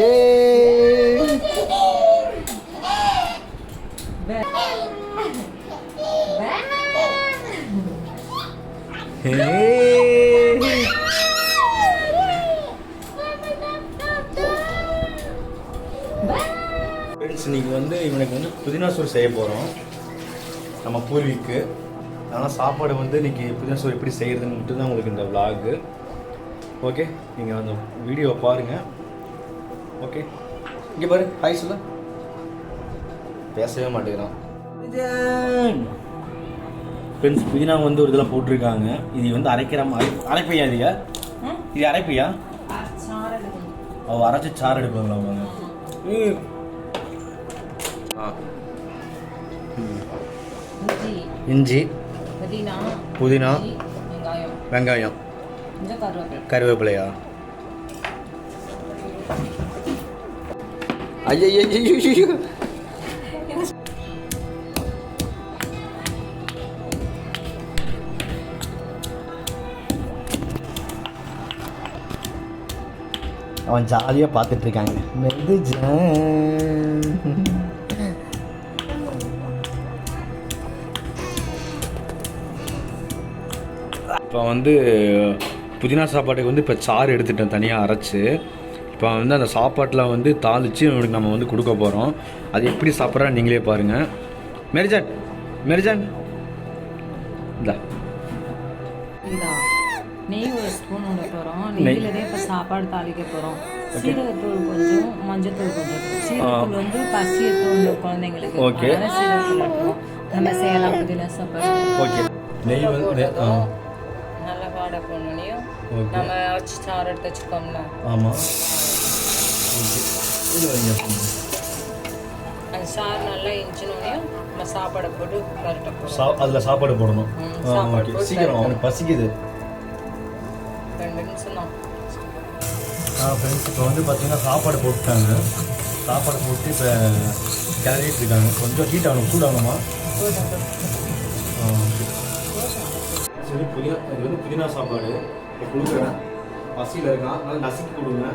ஏ friends இன்னைக்கு வந்து இவனுக்கு வந்து புதினா சோறு செய்ய போகிறோம் நம்ம பூர்விக்கு. ஆனால் சாப்பாடு வந்து இன்னைக்கு புதினா சோறு எப்படி செய்கிறதுன்ட்டு தான் உங்களுக்கு இந்த vlog. ஓகே நீங்கள் அந்த வீடியோவை பாருங்கள் ஓகே இங்கே பாரு ஹாய் சொல்ல. பேசவே மாட்டேங்கிறான். ஃப்ரெண்ட்ஸ் புதினா வந்து ஒரு இதில் போட்டிருக்காங்க. இது வந்து அரைக்கிற மாதிரி அரைப்பையா இதுயா இது அரைப்பையா? அவ அரைச்சி சாறு எடுப்பாங்களா அவங்க? இஞ்சி. இஞ்சி. புதினா. வெங்காயம். கருவேப்பிலையா? ஐயோ அவன் ஜாலியாக பார்த்துட்டு இருக்காங்க மெதுஜான். இப்போ வந்து புதினா சாப்பாட்டுக்கு வந்து இப்போ சாறு எடுத்துட்டேன் தனியாக அரைச்சி இப்போ வந்து அந்த சாப்பாட்டில் வந்து தாளித்து இவனுக்கு நம்ம வந்து கொடுக்க போகிறோம் அது எப்படி சாப்பிட்றா நீங்களே பாருங்கள் மெரிஜான் மெரிஜான். இந்தா. இதா நெய் ஒரு ஸ்பூன் விட போகிறோம் நெய். நெய்யில் இப்போ சாப்பாடு தாளிக்க போகிறோம் சீரகத்தூள் கொஞ்சம் மஞ்சத்தூள் கொஞ்சம். சீரகத்தூள் வந்து பசியை தூண்டும் குழந்தைங்களுக்கு. அதனால சீரகத்தூள் நம்ம செய்யலாம் புதினா சாப்பாடு. ஓகே. நெய் வந்து நல்லா வாடை போனோடனையும். நம்ம வச்சு சாறு எடுத்து வச்சுக்கோம்ல. ஆமாம் அந்த சாறு நல்லா இஞ்சினோடனையும் நம்ம சாப்பாடை போட்டு போகிறோம் சா அதில் சாப்பாடு போடணும். ஓகே. சீக்கிரம் அவனுக்கு பசிக்குது. ரெண்டு நிமிஷம் தான் ஆ ஃப்ரெண்ட்ஸ் இப்போ வந்து பார்த்தீங்கன்னா சாப்பாடு போட்டுட்டாங்க. சாப்பாடு போட்டு இப்போ கிளறிட்டு இருக்காங்க. கொஞ்சம் ஹீட் ஆகணும் சூடாகணுமா? சரி புதினா இது வந்து புதினா சாப்பாடு. இப்போ கொடுக்குறேன். பசியில் இருக்கான். நல்லா நசுக்கி கொடுங்க.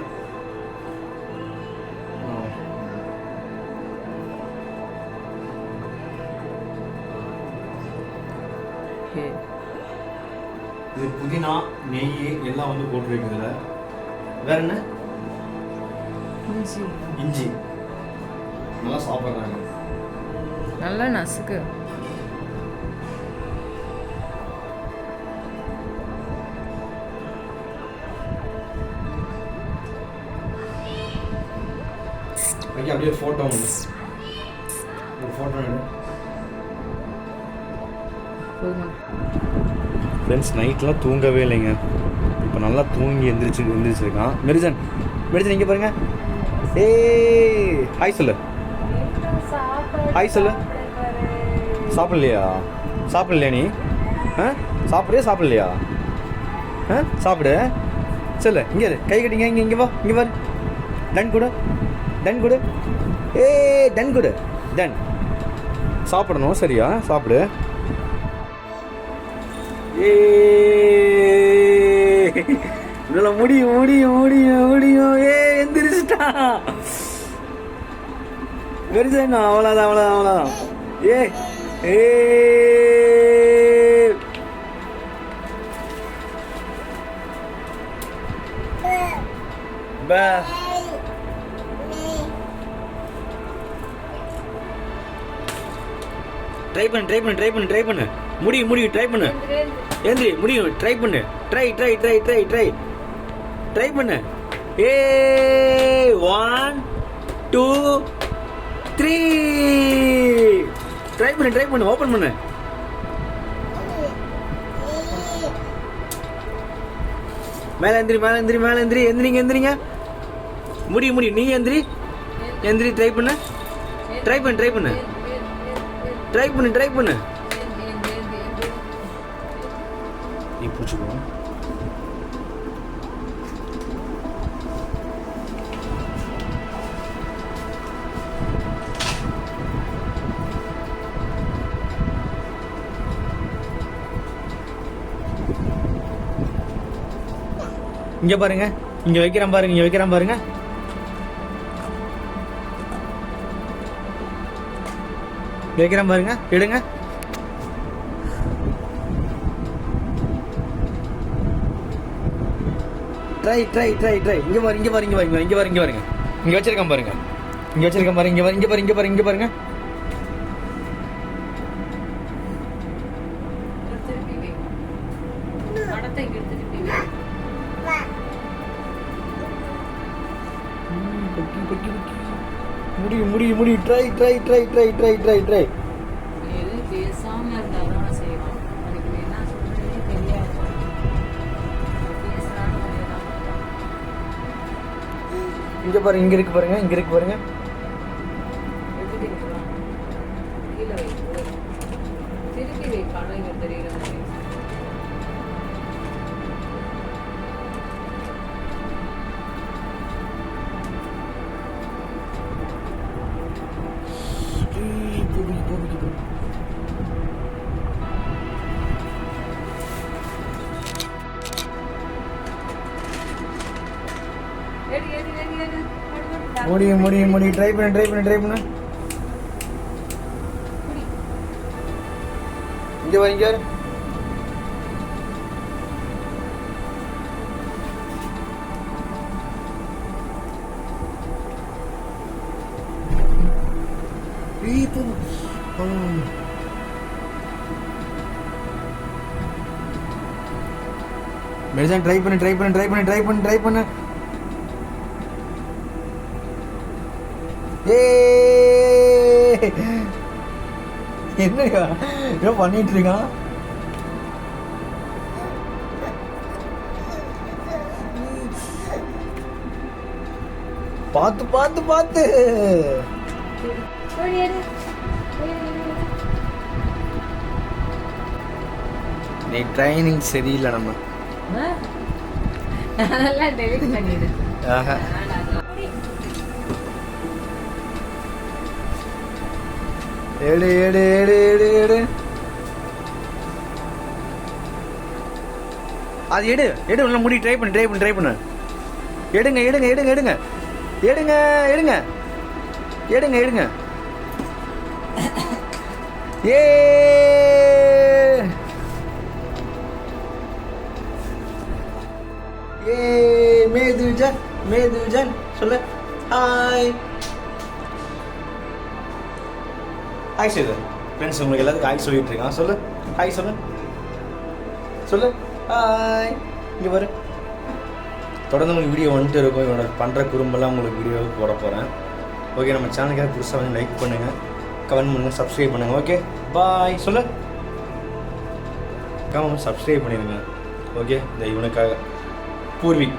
ஓகே இது புதினா நெய் எல்லாம் வந்து போட்டுருக்குதுல. வேற என்ன? இஞ்சி. இஞ்சி. நல்லா சாப்பிட்றாங்க. நல்லா நசுக்கு. அப்படியே ஃபோட்டோ ஒரு ஃபோட்டோ எடு போதும் ஃப்ரெண்ட்ஸ் நைட்லாம் தூங்கவே இல்லைங்க. இப்போ நல்லா தூங்கி எந்திரிச்சு எந்திரிச்சிருக்கான். மெரிஜன் மெரிஜன் இங்கே பாருங்க. ஏ ஹாய் சொல்லு. ஹாய் சொல்லு. சாப்பிடலையா? சாப்பிடலையா நீ? ஆ? சாப்பிடுறியா சாப்பிடலையா? ஆ? சாப்பிடு. சொல்லு இங்கே இரு. கை கட்டிங்க இங்கே இங்கே வா இங்கே பாரு டன் கொடு. டன் கொடு. ஏ டன் கொடு. டன் சாப்பிடணும் சரியா? சாப்பிடு. இதுல முடியும் முடியும் முடியும் முடியும் ஏ எந்திரிச்சிட்டான் வெறிச்சேங்க அவ்வளோதான் அவ்வளோதான் அவ்வளோதான் ஏ ஏ. பே. ட்ரை பண்ணு ட்ரை பண்ணு ட்ரை பண்ணு ட்ரை பண்ணு. முடியும் முடியும் ட்ரை பண்ணு. ஏந்திரி முடியும் ட்ரை பண்ணு. Try try try try try try பண்ணு. ஏ ஒன் டூ த்ரீ ட்ரை பண்ணு ட்ரை பண்ணு. ஓப்பன் பண்ணு. மேலே எந்திரி மேலே எந்திரி மேலே எந்திரி எந்திரிங்க எந்திரிங்க முடியும் முடியும் நீ எந்திரி எந்திரி ட்ரை பண்ணு. ட்ரை பண்ணு ட்ரை பண்ணு. ட்ரை பண்ணு ட்ரை பண்ணு. இங்க பாருங்க. இங்கே வைக்கிறேன் பாருங்க இங்கே வைக்கிறேன் பாருங்க. வைக்கிறேன் பாருங்க எடுங்க. ட்ரை ட்ரை ட்ரை ட்ரை இங்கே பாருங்க இங்க பாருங்க இங்கே பாருங்க இங்கே பாருங்க. இங்கே வச்சிருக்கேன் பாருங்க. இங்கே வச்சிருக்கேன் பாருங்க இங்கே பாருங்க இங்கே பாருங்க இங்கே பாருங்க. கொக்கி, கொக்கி, கொக்கி. முடி முடி முடி. Try try try try try try try எது பேசாம இருந்தாதான் செய்வான் அதுக்கு சொல்றேனே தெரியாது. இங்க பாருங்க இங்க இருக்கு பாருங்க இங்க இருக்கு பாருங்க. எடு, எடு. முடி முடி முடி ட்ரை பண்ணு ட்ரை பண்ணு ட்ரை பண்ணு புடி. இங்க வா இங்க வா. ஈ, மெடிசன் ட்ரை பண்ணு ட்ரை பண்ணு ட்ரை பண்ணு ட்ரை பண்ணு ட்ரை பண்ணு ஏ ஏதோ பண்ணிட்டு இருக்கான் பார்த்து பார்த்து. பார்த்து. நீ ட்ரைனிங் சரியில்லை நம்ம? அதெல்லாம் டெலிட் பண்ணிடு ஆஹா. எடு எடு எடு எடு எடு அது எடு எடு நல்லா முடி ட்ரை பண்ணு ட்ரை பண்ணு ட்ரை பண்ணு. எடுங்க எடுங்க எடுங்க எடுங்க. எடுங்க எடுங்க. எடுங்க எடுங்க. ஏ. ஏ மேதுஜன் மேதுஜன் சொல்லு. ஹாய் ஹாய் சொல்லு ஃப்ரெண்ட்ஸ் உங்களுக்கு எல்லாத்துக்கும் ஹாய் சொல்லிட்டு இருக்கான். சொல்லு. ஹாய் சொல்லு. சொல்லு. ஹாய் இங்கே பாரு. தொடர்ந்து உங்களுக்கு வீடியோ வந்துட்டு இருக்கும். இவனோட பண்ணுற குறும்பெல்லாம் உங்களுக்கு வீடியோ போட போகிறேன் ஓகே நம்ம சேனலுக்காக புதுசாக வந்து லைக் பண்ணுங்கள் கமெண்ட் பண்ணுங்கள் சப்ஸ்கிரைப் பண்ணுங்கள் ஓகே பாய் சொல்லு. கமெண்ட் சப்ஸ்கிரைப் பண்ணிடுங்க. ஓகே இந்த இவனுக்காக. பூர்விக்.